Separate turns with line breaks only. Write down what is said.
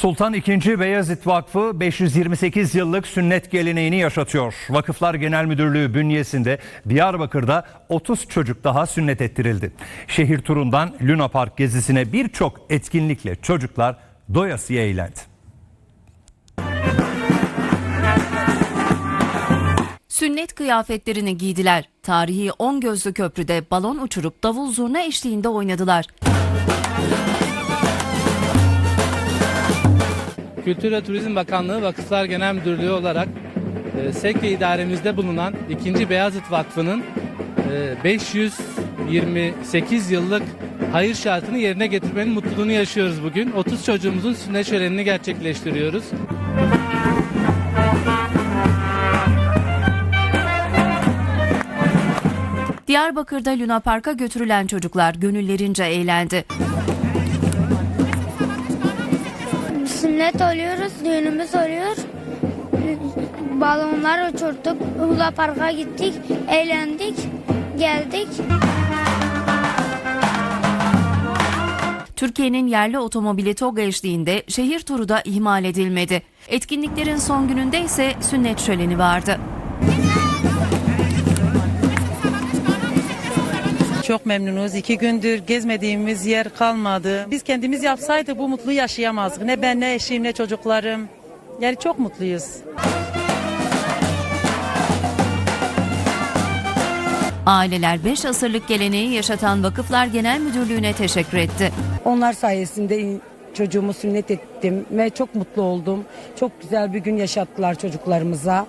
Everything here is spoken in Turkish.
Sultan II. Beyazıt Vakfı 528 yıllık sünnet geleneğini yaşatıyor. Vakıflar Genel Müdürlüğü bünyesinde Diyarbakır'da 30 çocuk daha sünnet ettirildi. Şehir turundan Luna Park gezisine birçok etkinlikle çocuklar doyasıya eğlendi.
Sünnet kıyafetlerini giydiler. Tarihi On Gözlü Köprü'de balon uçurup davul zurna eşliğinde oynadılar.
Kültür ve Turizm Bakanlığı Vakıflar Genel Müdürlüğü olarak e, Sekke idaremizde bulunan 2. Beyazıt Vakfı'nın e, 528 yıllık hayır şartını yerine getirmenin mutluluğunu yaşıyoruz bugün. 30 çocuğumuzun sünnet şölenini gerçekleştiriyoruz.
Diyarbakır'da Luna Park'a götürülen çocuklar gönüllerince eğlendi.
Sünnet oluyoruz, düğünümüz oluyor. Balonlar uçurduk, hula parka gittik, eğlendik, geldik.
Türkiye'nin yerli otomobili TOGA eşliğinde şehir turu da ihmal edilmedi. Etkinliklerin son gününde ise sünnet şöleni vardı.
Çok memnunuz. İki gündür gezmediğimiz yer kalmadı. Biz kendimiz yapsaydık bu mutluyu yaşayamazdık. Ne ben ne eşim ne çocuklarım. Yani çok mutluyuz.
Aileler 5 asırlık geleneği yaşatan Vakıflar Genel Müdürlüğü'ne teşekkür etti.
Onlar sayesinde çocuğumu sünnet ettim ve çok mutlu oldum. Çok güzel bir gün yaşattılar çocuklarımıza.